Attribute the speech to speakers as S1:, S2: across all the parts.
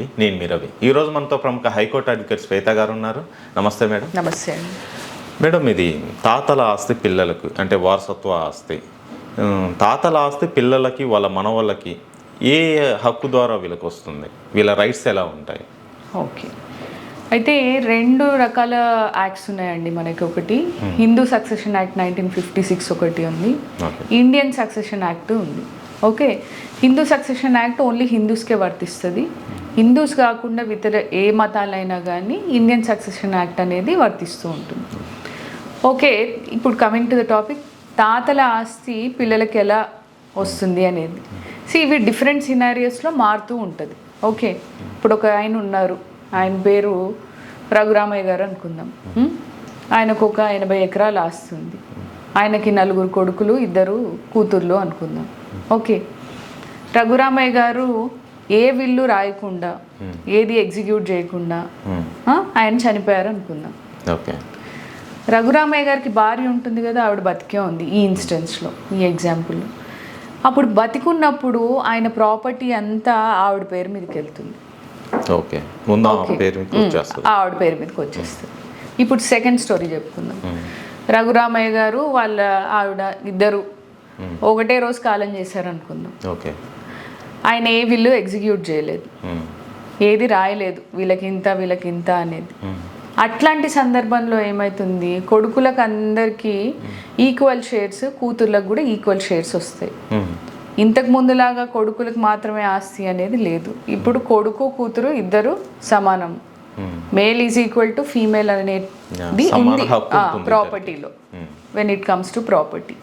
S1: నేను మీ రవి. ఈరోజు మనతో ప్రముఖ హైకోర్టు అడ్వకేట్ శ్వేత గారు ఉన్నారు. నమస్తే మేడం.
S2: నమస్తే
S1: మేడం ఇది తాతల ఆస్తి పిల్లలకు అంటే వారసత్వ ఆస్తి తాతల ఆస్తి పిల్లలకి వాళ్ళ మనవాళ్ళకి ఏ హక్కు ద్వారా వీళ్ళకి వస్తుంది వీళ్ళ రైట్స్ ఎలా ఉంటాయి?
S2: ఓకే. అయితే రెండు రకాల యాక్ట్స్ ఉన్నాయండి మనకి ఒకటి. Hindu succession act nineteen fifty six ఒకటి ఉంది. ఇండియన్ సక్సెషన్ యాక్ట్ ఉంది. Okay. Hindu succession act only హిందూస్కే వర్తిస్తుంది. హిందూస్ కాకుండా ఇతర ఏ మతాలైనా కానీ ఇండియన్ సక్సెషన్ యాక్ట్ అనేది వర్తిస్తూ ఉంటుంది. ఓకే ఇప్పుడు కమింగ్ టు ద టాపిక్. తాతల ఆస్తి పిల్లలకి ఎలా వస్తుంది అనేది. సో ఇవి డిఫరెంట్ సినారియోస్లో మారుతూ ఉంటుంది. ఓకే ఇప్పుడు ఒక ఆయన ఉన్నారు. ఆయన పేరు రఘురామయ్య గారు అనుకుందాం. ఆయనకు ఒక ఎనభై ఎకరాలు ఆస్తి ఉంది. ఆయనకి నలుగురు కొడుకులు ఇద్దరు కూతుర్లు అనుకుందాం. ఓకే రఘురామయ్య గారు ఏ విల్లు రాయకుండా ఏది ఎగ్జిక్యూట్ చేయకుండా ఆ, ఆయన చనిపోయారు అనుకుందాం.
S1: ఓకే.
S2: రఘురామయ్య గారికి భార్య ఉంటుంది కదా ఆవిడ బతికే ఉంది ఈ ఇన్స్టెన్స్లో ఈ ఎగ్జాంపుల్లో అప్పుడు బతికున్నప్పుడు ఆయన ప్రాపర్టీ అంతా ఆవిడ పేరు మీదకి వెళ్తుంది.
S1: ఓకే. ముందు వచ్చేస్తుంది.
S2: ఆవిడ పేరు మీదకి వచ్చేస్తుంది. ఇప్పుడు సెకండ్ స్టోరీ చెప్పుకుందాం. రఘురామయ్య గారు వాళ్ళ ఆవిడ ఇద్దరు ఒకటే రోజు కాలం చేశారు అనుకుందాం
S1: ఓకే.
S2: ఆయన ఏ విల్లు ఎగ్జిక్యూట్ చేయలేదు.
S1: ఉమ్,
S2: ఏది రాయలేదు. వీళ్ళకి ఇంత వీళ్ళకి ఇంత అనేది.
S1: ఉమ్,
S2: అట్లాంటి సందర్భంలో ఏమవుతుంది కొడుకులకు అందరికీ ఈక్వల్ షేర్స్ కూతుర్లకు కూడా ఈక్వల్ షేర్స్ వస్తాయి. ఇంతకు ముందులాగా కొడుకులకు మాత్రమే ఆస్తి అనేది లేదు. ఇప్పుడు కొడుకు కూతురు ఇద్దరు సమానం. Male is equal to female అనేది ఉంది. ప్రాపర్టీలో when it comes to property.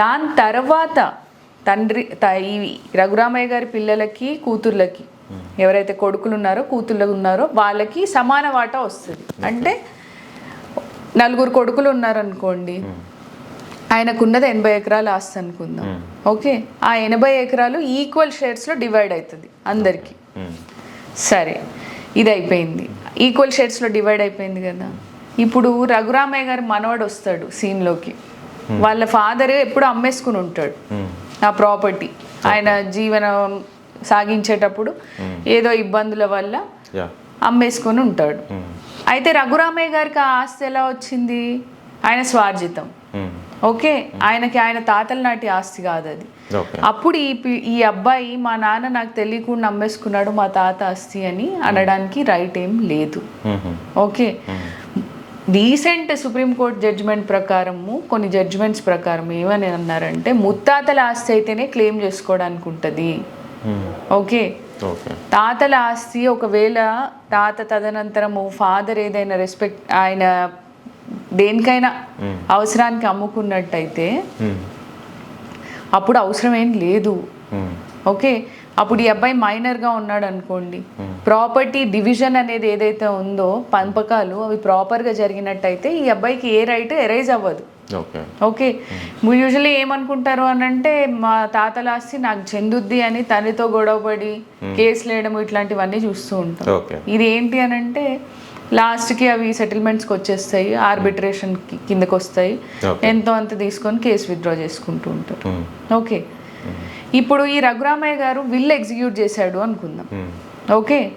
S2: దాని తర్వాత తండ్రి త- ఈ రఘురామయ్య గారి పిల్లలకి కూతుర్లకి ఎవరైతే కొడుకులు ఉన్నారో కూతుర్లు ఉన్నారో వాళ్ళకి సమాన వాటా వస్తుంది. అంటే నలుగురు కొడుకులు ఉన్నారనుకోండి ఆయనకున్నది ఎనభై ఎకరాలు ఆస్తి అనుకుందాం. ఓకే? ఆ ఎనభై ఎకరాలు ఈక్వల్ షేర్స్లో డివైడ్ అవుతుంది అందరికీ. సరే ఇది అయిపోయింది ఈక్వల్ షేడ్స్లో డివైడ్ అయిపోయింది కదా. ఇప్పుడు రఘురామయ్య గారి మనవడు వస్తాడు సీన్లోకి వాళ్ళ ఫాదర్ ఎప్పుడు అమ్మేసుకుని ఉంటాడు. ఆ ప్రాపర్టీ. ఆయన జీవనం సాగించేటప్పుడు ఏదో ఇబ్బందుల వల్ల అమ్మేసుకొని ఉంటాడు.
S1: ఉమ్,
S2: అయితే రఘురామయ్య గారికి ఆ ఆస్తి ఎలా వచ్చింది? ఆయన స్వార్జితం.
S1: ఉమ్,
S2: ఓకే? ఆయనకి ఆయన తాతల నాటి ఆస్తి కాదు అది. అప్పుడు ఈ ఈ అబ్బాయి మా నాన్న నాకు తెలియకుండా అమ్మేసుకున్నాడు మా తాత ఆస్తి అని అనడానికి రైట్ ఏం లేదు. ఓకే? రీసెంట్ సుప్రీంకోర్టు జడ్జిమెంట్ ప్రకారము కొన్ని జడ్జిమెంట్స్ ప్రకారం ఏమని అన్నారంటే ముత్తాతల ఆస్తి అయితేనే క్లెయిమ్ చేసుకోవడానికి ఉంటుంది. ఓకే
S1: ఓకే
S2: తాతల ఆస్తి ఒకవేళ తాత తదనంతరము ఫాదర్ ఏదైనా రెస్పెక్ట్ ఆయన దేనికైనా అవసరానికి అమ్ముకున్నట్టయితే
S1: ఉమ్,
S2: అప్పుడు అవసరం ఏం లేదు ఓకే అప్పుడు ఈ అబ్బాయి మైనర్గా ఉన్నాడు అనుకోండి ప్రాపర్టీ డివిజన్ అనేది ఏదైతే ఉందో పంపకాలు అవి ప్రాపర్గా జరిగినట్టయితే ఈ అబ్బాయికి ఏ రైట్ ఎరైజ్ అవ్వదు.
S1: ఓకే
S2: యూజువల్లీ ఏమనుకుంటారు అని అంటే మా తాతల ఆస్తి నాకు చెందుద్ది అని తనతో గొడవపడి కేసులు వేయడం ఇట్లాంటివన్నీ చూస్తూ ఉంటాం. ఇది ఏంటి అని అంటే లాస్ట్కి అవి సెటిల్మెంట్స్కి వచ్చేస్తాయి ఆర్బిట్రేషన్ కిందకి వస్తాయి. ఎంతో అంత తీసుకొని కేసు విత్డ్రా చేసుకుంటూ ఉంటారు. ఓకే ఇప్పుడు ఈ రఘురామయ్య గారు విల్ ఎగ్జిక్యూట్ చేశాడు అనుకుందాం.
S1: Um,
S2: okay?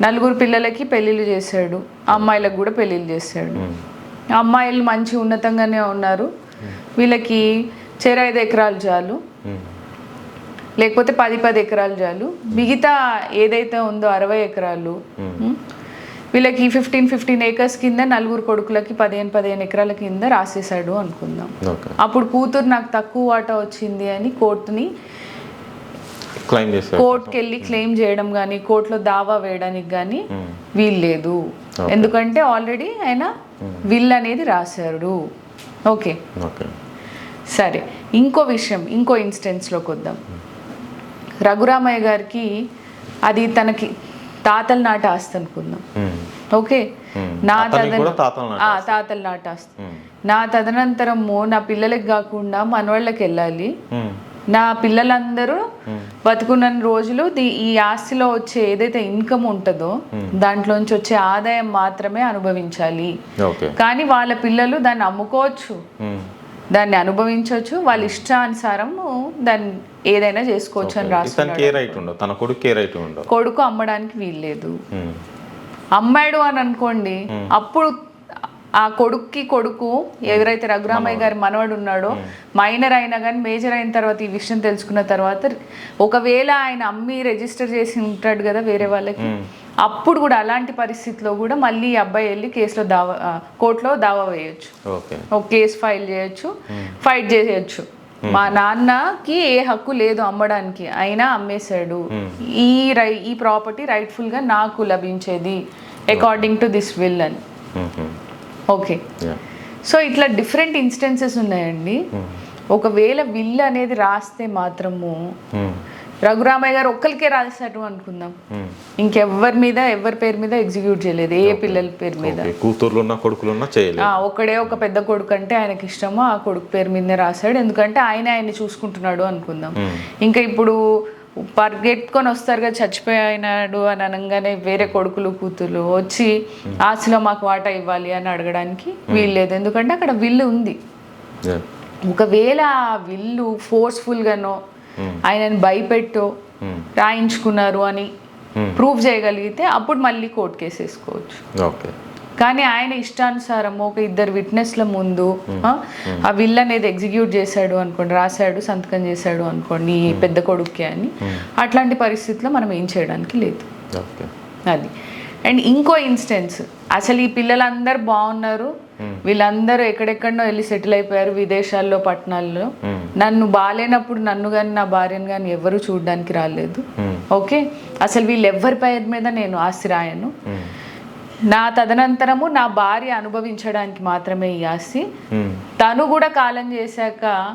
S2: నలుగురు పిల్లలకి పెళ్ళిళ్ళు చేశాడు. అమ్మాయిలకు కూడా పెళ్ళిళ్ళు చేశాడు.
S1: ఉమ్,
S2: అమ్మాయిలు మంచి ఉన్నతంగానే ఉన్నారు. వీళ్ళకి చెర ఐదు ఎకరాలు చాలు. లేకపోతే పది పది ఎకరాలు చాలు. మిగతా ఏదైతే ఉందో అరవై ఎకరాలు. వీళ్ళకి ఫిఫ్టీన్ ఫిఫ్టీన్ ఏకర్స్ కింద నలుగురు కొడుకులకి పదిహేను పదిహేను ఎకరాల కింద రాసేసాడు అనుకుందాం. అప్పుడు కూతురు నాకు తక్కువ వాటా వచ్చింది అని కోర్టుని
S1: చేశారు.
S2: కోర్టుకి వెళ్ళి క్లెయిమ్ చేయడం కానీ కోర్టులో దావా వేయడానికి కానీ
S1: ఉమ్,
S2: వీలు లేదు. ఎందుకంటే ఆల్రెడీ ఆయన విల్ అనేది రాశాడు ఓకే సరే. ఇంకో విషయం ఇంకో ఇన్స్టెన్స్లోకి వద్దాం. రఘురామయ్య గారికి అది తనకి తాతల నాటి ఆస్తి అనుకుందాం. Okay
S1: um.
S2: నా తదన
S1: తాతల నాటి
S2: ఆ, తాతల నాటి ఆస్తి. నా తదనంతరము నా పిల్లలకి కాకుండా మనవాళ్ళకి వెళ్ళాలి. నా పిల్లలందరూ బతుకున్న రోజులు ఈ ఆస్తిలో వచ్చే ఏదైతే ఇన్కమ్ ఉంటుందో దాంట్లోంచి వచ్చే ఆదాయం మాత్రమే అనుభవించాలి. కానీ వాళ్ళ పిల్లలు దాన్ని అమ్ముకోవచ్చు.
S1: ఉమ్,
S2: దాన్ని అనుభవించవచ్చు. వాళ్ళ ఇష్టానుసారం దాన్ని ఏదైనా చేసుకోవచ్చు అని
S1: తన కొడుకు
S2: అమ్మడానికి వీల్లేదు. అమ్మాడు అని అనుకోండి అప్పుడు ఆ కొడుక్కి కొడుకు ఎవరైతే రఘురామయ్య గారి మనవడు ఉన్నాడో మైనర్ అయినా కానీ మేజర్ అయిన తర్వాత ఈ విషయం తెలుసుకున్న తర్వాత ఒకవేళ ఆయన అమ్మి రిజిస్టర్ చేసి ఉంటాడు కదా వేరే వాళ్ళకి అప్పుడు కూడా అలాంటి పరిస్థితిలో కూడా మళ్ళీ ఈ అబ్బాయి వెళ్ళి కేసులో దావా కోర్టులో దావా వేయొచ్చు.
S1: ఓకే.
S2: ఒక కేసు ఫైల్ చేయొచ్చు ఫైట్ చేయొచ్చు. మా నాన్నకి ఏ హక్కు లేదు అమ్మడానికి అయినా అమ్మేశాడు. ఈ రై ఈ ప్రాపర్టీ రైట్ఫుల్గా నాకు లభించేది అకార్డింగ్ టు దిస్ విల్ అని. ఓకే. సో ఇట్లా డిఫరెంట్ ఇన్స్టెన్సెస్ ఉన్నాయండి. ఒకవేళ విల్ అనేది రాస్తే మాత్రము
S1: ఉమ్.
S2: రఘురామయ్య గారు ఒక్కరికే రాశారు అనుకుందాం.
S1: ఉమ్.
S2: ఇంకెవ్వరి మీద ఎవరి పేరు మీద ఎగ్జిక్యూట్ చేయలేదు. ఏ పిల్లల పేరు మీద.
S1: చేయలేదు.
S2: ఆ, ఒక్కడే ఒక పెద్ద కొడుకు అంటే ఆయనకి ఇష్టమో ఆ కొడుకు పేరు మీదనే రాశాడు. ఎందుకంటే ఆయన ఆయన్ని చూసుకుంటున్నాడు అనుకుందాం. ఇంకా ఇప్పుడు పరిగెట్టుకొని వస్తారు కదా చచ్చిపోయినాడు అని అనగానే వేరే కొడుకులు కూతురు వచ్చి ఆస్తిలో మాకు వాటా ఇవ్వాలి అని అడగడానికి వీల్లేదు. ఎందుకంటే అక్కడ విల్లు ఉంది. ఒకవేళ ఆ విల్లు ఫోర్స్ఫుల్గానో ఆయనని భయపెట్టో రాయించుకున్నారు అని ప్రూవ్ చేయగలిగితే అప్పుడు మళ్ళీ కోర్టు కేసు వేసుకోవచ్చు.
S1: ఓకే
S2: కానీ ఆయన ఇష్టానుసారం ఒక ఇద్దరు విట్నెస్ల ముందు ఆ, విల్ అనేది ఎగ్జిక్యూట్ చేశాడు అనుకోండి రాశాడు సంతకం చేశాడు అనుకోండి పెద్ద కొడుక్కి అని అట్లాంటి పరిస్థితిలో మనం ఏం చేయడానికి లేదు.
S1: ఓకే.
S2: అది. అండ్ ఇంకో ఇన్స్టెన్స్ అసలు ఈ పిల్లలందరూ బాగున్నారు వీళ్ళందరూ ఎక్కడెక్కడనో వెళ్ళి సెటిల్ అయిపోయారు విదేశాల్లో పట్టణాల్లో. నన్ను బాగాలేనప్పుడు నన్ను కానీ నా భార్యను కానీ ఎవరు చూడడానికి రాలేదు. ఓకే? అసలు వీళ్ళు ఎవరి పేరు మీద నేను ఆస్తి రాయను నా తదనంతరము నా భార్య అనుభవించడానికి మాత్రమే ఈ ఆస్తి. తను కూడా కాలం చేశాక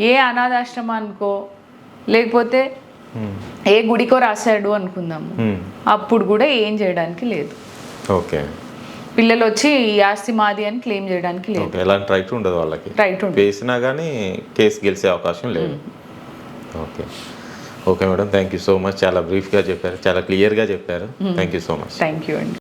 S2: ఏ అనాథాశ్రమానికో లేకపోతే ఏ గుడికో రాశాడు అనుకుందాము. అప్పుడు కూడా ఏం చేయడానికి లేదు.
S1: ఓకే.
S2: పిల్లలు వచ్చి ఈ ఆస్తి మాది అని క్లెయిమ్ చేయడానికి లేదు.
S1: ఎలాంటి రైట్ ఉండదు వాళ్ళకి.
S2: రైట్
S1: వేసినా కానీ కేసు గెలిచే అవకాశం లేదు. Okay. Okay madam thank you so much చాలా బ్రీఫ్గా చెప్పారు చాలా క్లియర్గా చెప్పారు. Thank you so much
S2: thank you అండి.